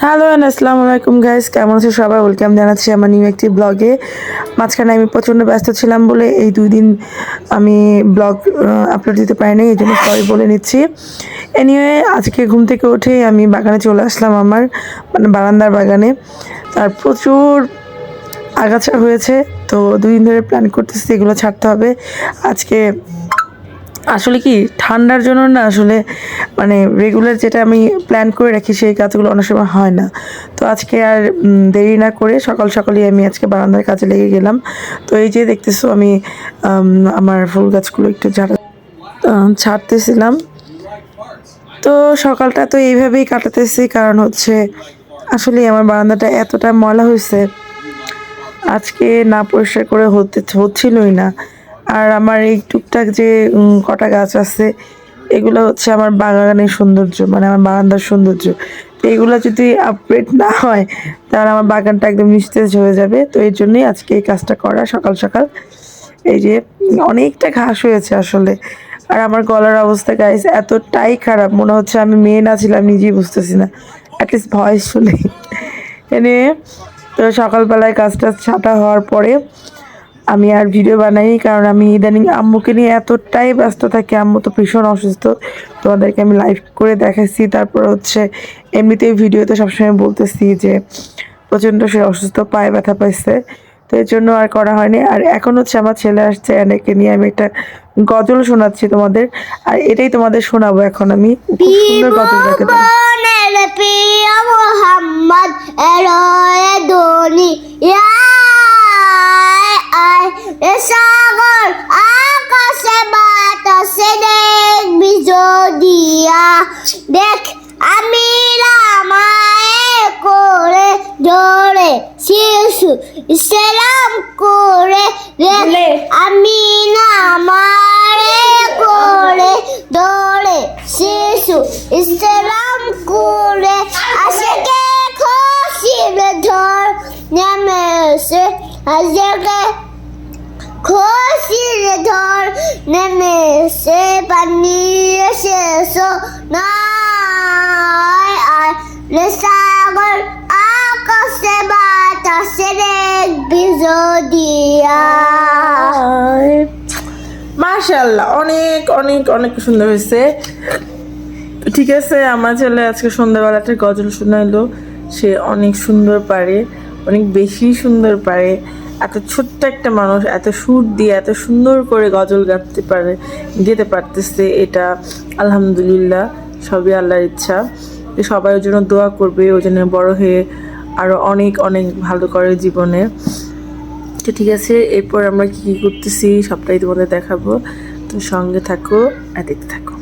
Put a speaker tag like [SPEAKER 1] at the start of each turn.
[SPEAKER 1] Hello and আসসালামু আলাইকুম guys কেমন আছে সবাই? ওয়েলকাম জানাচ্ছি আমার নিউ একটি ব্লগে মাঝখানে আমি প্রচণ্ড ব্যস্ত ছিলাম বলে এই দুই দিন আমি ব্লগ আপলোড দিতে পারিনি, এই জন্য সরি বলে নিচ্ছি। এনিওয়ে আজকে ঘুম থেকে উঠেই আমি বাগানে চলে আসলাম আমার মানে বারান্দার বাগানে। তার প্রচুর আগাছা হয়েছে, তো দুই দিন ধরে প্ল্যান করতেছি এগুলো ছাড়তে হবে। আজকে আসলে কি, ঠান্ডার জন্য না আসলে মানে রেগুলার যেটা আমি প্ল্যান করে রাখি সেই কাজগুলো অনেক সময় হয় না। তো আজকে আর দেরি না করে সকাল সকালই আমি আজকে বারান্দার কাজে লেগে গেলাম। তো এই যে দেখতেছো আমি আমার ফুল গাছগুলো একটু ঝাড়া ছাড়তেছিলাম। তো সকালটা তো এইভাবেই কাটাতেছি, কারণ হচ্ছে আসলে আমার বারান্দাটা এতটা ময়লা হয়েছে, আজকে না পরিষ্কার করে হতে, হচ্ছিলই না। আর আমার এই টুকটাক যে কটা গাছ আছে, এগুলো হচ্ছে আমার বাগানের সৌন্দর্য মানে আমার বাগানটার সৌন্দর্য। তো এগুলো যদি আপগ্রেড না হয়, তাহলে আমার বাগানটা একদম নিস্তেজ হয়ে যাবে। তো এই জন্যই আজকে এই কাজটা করা সকাল সকাল। এই যে, অনেকটা ঘাস হয়েছে আসলে। আর আমার গলার অবস্থা গাইস এতটাই খারাপ। মনে হচ্ছে আমি মেয়ে না ছিলাম, নিজেই বুঝতেছি না। অ্যাটলিস্ট ভয়েস শুনে এনে তো সকালবেলায় কাজটা ছাটা হওয়ার পরে আমি আর ভিডিও বানাই কারণ আমি ইদানিং আম্মুকে নিয়ে এতটাই ব্যস্ত থাকি। আম্মু তো ভীষণ অসুস্থ। তোমাদেরকে আমি লাইভ করে দেখাচ্ছি তারপর হচ্ছে, এমনিতেই ভিডিওতে সবসময় বলতেছি যে, প্রচণ্ড সে অসুস্থ, পায়ে ব্যথা পাইছে। তো এর জন্য আর করা হয়নি। আর এখন হচ্ছে আমার ছেলে আসছে এনেকে নিয়ে। আমি একটা গজল শোনাচ্ছি তোমাদের। আর এটাই তোমাদের শোনাবো এখন আমি। খুব সুন্দর গজল রেখে দেবো
[SPEAKER 2] যদিয়া দেখ আমি রামায়ে করে জোরে শিশু ইসলাম করে দেখ আমি নামারে করে দৌড়ে শিশু ইসলাম করে আজকে খুশির ধর নেমেছে আজকে খুশির ধর নেমেছে পানি শেষ নাই আর সাগর আকাশে বাতাসে দেখবি যদিয়া
[SPEAKER 1] মাশাল্লাহ অনেক অনেক অনেক সুন্দর হয়েছে। ঠিক আছে, আমার ছেলে আজকে সন্ধ্যাবেলাতে গজল শোনাইলো। সে অনেক সুন্দর পারে, অনেক বেশি সুন্দর পারে। এত ছোট্ট একটা মানুষ, এত সুর দিয়ে, এত সুন্দর করে গজল গাইতে পারে, গেতে পারতেছে এটা। আলহামদুলিল্লাহ, সবই আল্লাহর ইচ্ছা। সবাই ওর জন্য দোয়া করবে ওই জন্য বড় হয়ে আরও অনেক অনেক ভালো করে জীবনে। তো ঠিক আছে, এরপর আমরা কী কী করতেছি, সবটাই তোমাদের দেখাবো। তো সঙ্গে থাকো, আর দেখতে থাকো।